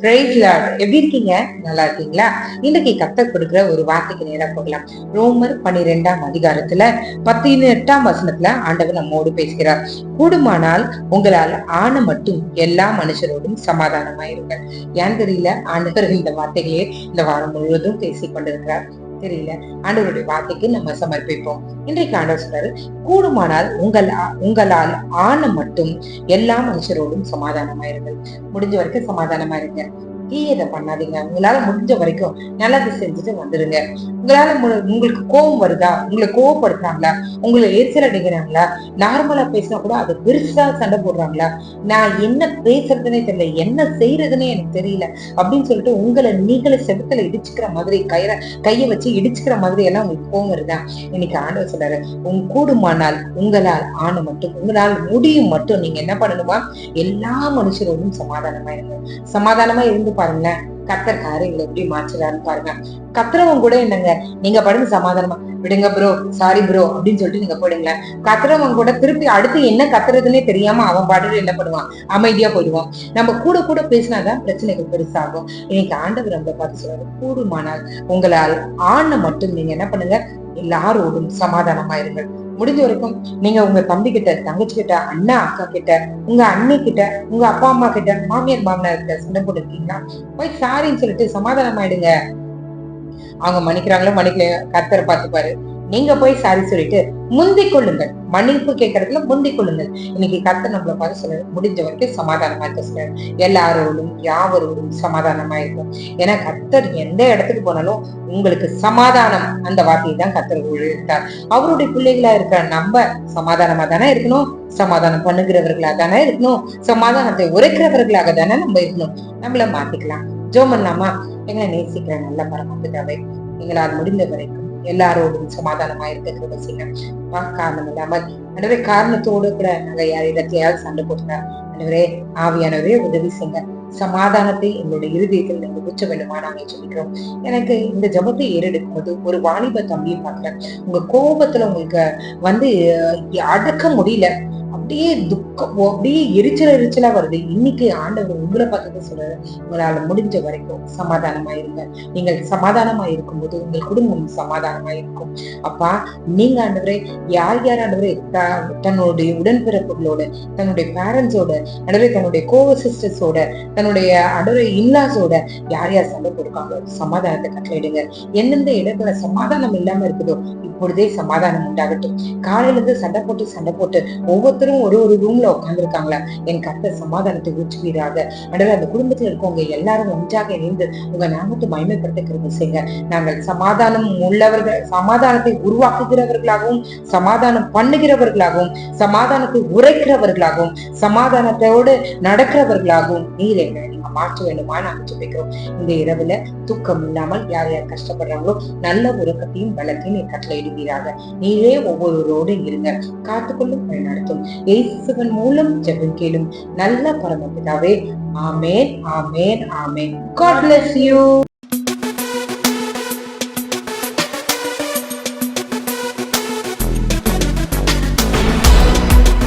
எப்படி இருக்கீங்க? நல்லா இருக்கீங்களா? இன்னைக்கு கத்த கொடுக்கிற ஒரு வார்த்தைக்கு நேரம் போகலாம். ரோமர் பன்னிரெண்டாம் அதிகாரத்துல பத்தினெட்டாம் வசனத்துல ஆண்டவர் நம்மோடு பேசுகிறார். கூடுமானால் உங்களால் ஆன மட்டும் எல்லா மனுஷரோடும் சமாதானமாயிருங்கள். ஏன் தெரியல ஆண்டவர் இந்த வார்த்தைகளே இந்த வாரம் முழுவதும் பேசிக் கொண்டிருக்கிறார் தெரியல. ஆண்டவருடைய வார்த்தைக்கு நம்ம சமர்ப்பிப்போம். இன்றைக்கு ஆண்டவர் சொல்றாரு கூடுமானால் உங்கள் உங்களால் ஆன மட்டும் எல்லா மனுஷரோடும் சமாதானமாயிருங்கள். முடிஞ்ச வரைக்கும் சமாதானமா இருங்க தீயதை பண்ணாதீங்க. உங்களால முடிஞ்ச வரைக்கும் நல்லது செஞ்சுட்டு வந்துருங்க. உங்களால உங்களுக்கு கோபம் வருதா? உங்களை கோவப்படுத்துறாங்களா? உங்களை எரிச்சல் அடைக்கிறாங்களா நார்மலா பேசினா கூட அது பெருசா சண்டை போடுறாங்களா? நான் என்ன பேசுறதுனே தெரியல. என்ன செய்யறதுன்னே எனக்கு தெரியல. அப்படின்னு சொல்லிட்டு உங்களை நீங்களே செவத்துல இடிச்சுக்கிற மாதிரி கயிற கைய வச்சு இடிச்சுக்கிற மாதிரி எல்லாம் உங்களுக்கு கோவம் வருதா? இன்னைக்கு ஆண்டவர் சொல்றாரு உங்க கூடுமானால் உங்களால் ஆணு மட்டும் உங்களால் முடியும் மட்டும் நீங்க என்ன பண்ணணுமா? எல்லா மனுஷரோடும் சமாதானமா இருங்க. சமாதானமா இருந்து பாருங்களேன். கத்தர் காரியங்களை எப்படி மாற்றுறாருன்னு பாருங்க. கத்துறவங்க கூட என்னங்க? நீங்க படுங்க சமாதானமா? விடுங்க ப்ரோ சாரி ப்ரோ அப்படின்னு சொல்லிட்டு நீங்க போயிடுங்களேன் கத்துறவங்க கூட திருப்பி அடுத்து என்ன கத்துறதுன்னே தெரியாம அவன் பாட்டுல என்ன பண்ணுவான்? அமைதியா போயிடுவான். நம்ம கூட கூட பேசினாதான் பிரச்சனைகள் பெருசாகும். இன்னைக்கு ஆண்டவர் நம்மளை பார்த்து சொல்றாரு கூடுமானால் உங்களால் ஆணை மட்டும் நீங்க என்ன பண்ணுங்க? எல்லாரோடும் சமாதானமா இருங்கள் முடிஞ்ச வரைக்கும் நீங்க உங்க தம்பி கிட்ட தங்கச்சி கிட்ட அண்ணா அக்கா கிட்ட உங்க அண்ணி கிட்ட உங்க அப்பா அம்மா கிட்ட மாமியார் மாமனார் கிட்ட சண்டை போட்டுருக்கீங்கன்னா போய் சாரின்னு சொல்லிட்டு சமாதானம் ஆயிடுங்க அவங்க மன்னிக்கிறாங்களோ மன்னிக்கல கர்த்தரை பார்த்துப்பாரு. நீங்க போய் சாரி சொல்லிட்டு முந்திக் கொள்ளுங்கள். மன்னிப்பு கேட்கறதுல முந்திக் கொள்ளுங்கள். இன்னைக்கு கர்த்தர் நம்மள பார்த்து சொல்ல முடிஞ்ச வரைக்கும் சமாதானமா இருக்க சொல்றாரு. எல்லாரோடும் யாவரோடும் சமாதானமா இருக்கும் ஏன்னா கர்த்தர் எந்த இடத்துக்கு போனாலும் உங்களுக்கு சமாதானம் அந்த வார்த்தையை தான் கர்த்தர் உழைத்தார் அவருடைய பிள்ளைகளா இருக்கிற நம்ம சமாதானமா தானே இருக்கணும்? சமாதானம் பண்ணுகிறவர்களா தானே இருக்கணும்? சமாதானத்தை உரைக்கிறவர்களாக தானே நம்ம இருக்கணும்? நம்மள மாத்திக்கலாம். ஜோம் பண்ணலாமா எங்களை நேசிக்கிற நல்ல பரமபிதாவே எங்களால் முடிந்த வரைக்கும் எல்லாரோடும் சமாதானமா இருக்கிறது செய்யுங்க காரணம் இல்லாமல் அன்றுவரே காரணத்தோடு கூட நாங்க யார் இடத்தையாவது சண்டை போட்டுனா அன்றுவரே ஆவியானவரே உதவி செய்யுங்க சமாதானத்தை எங்களுடைய இருதயத்தில் நீங்க உச்ச வேண்டுமா நாங்க சொல்லிக்கிறோம். எனக்கு இந்த ஜபத்தை ஏறெடுக்கும் போது ஒரு வாலிப தம்பியை பார்க்கிறேன். உங்க கோபத்துல உங்களுக்கு வந்து அடக்க முடியல. அப்படியே துக்கம் அப்படியே எரிச்சல் எரிச்சலா வருது. இன்னைக்கு ஆண்டவர் உங்களை பார்த்து சொல்றாரு. உங்களால முடிஞ்ச வரைக்கும் சமாதானமா இருங்க நீங்கள் சமாதானமா இருக்கும்போது உங்கள் குடும்பம் சமாதானமா இருக்கும் அப்பா நீங்க ஆண்டவரே யார் யார் ஆண்டவரே தன்னுடைய உடன்பிறப்புகளோட தன்னுடைய பேரண்ட்ஸோட ஆண்டவரே தன்னுடைய கோவ சிஸ்டர்ஸோட தன்னுடைய ஆண்டவரே இன்லாஸோட யார் யார் சண்டை போடுறாங்களோ சமாதானத்தை கட்டளையிடுங்க. எந்தெந்த இடத்துல சமாதானம் இல்லாம இருக்குதோ இப்பொழுதே சமாதானம் உண்டாகட்டும். காலையில இருந்து சண்டை போட்டு சண்டை போட்டு ஒவ்வொரு ஒவ்வொருத்தரும் ஒரு ஒரு ரூம்ல உட்காந்துருக்காங்களா என் கருத்தை சமாதானத்தை ஊற்றுவீராக ஆண்டவரே அந்த குடும்பத்துல இருக்கவங்க எல்லாரும் ஒன்றாக இணைந்து உங்க நாமத்தை மகிமைப்படுத்த கிருபை செய்யுங்க. நாங்கள் சமாதானம் உள்ளவர்கள் சமாதானத்தை உருவாக்குகிறவர்களாகவும் சமாதானம் பண்ணுகிறவர்களாகவும் சமாதானத்தை உரைக்கிறவர்களாகவும் சமாதானத்தோடு நடக்கிறவர்களாகவும் நீர் எங்களை நீங்க மாற்ற வேண்டுமா. நாங்கள் சொல்லிக்கிறோம் இந்த இரவுல தூக்கம் இல்லாமல் யார் யார் கஷ்டப்படுறாங்களோ நல்ல உறக்கத்தையும் பலத்தையும் நீ கட்டளையிடுவீராக நீரே ஒவ்வொருவரோடு இருங்க. காத்துக்கொள்ளும் வழிநடத்தும் இயேசுவின் மூலம் ஜெபம் கேளும் நல்ல பரமபிதாவே. Amen amen amen. God bless you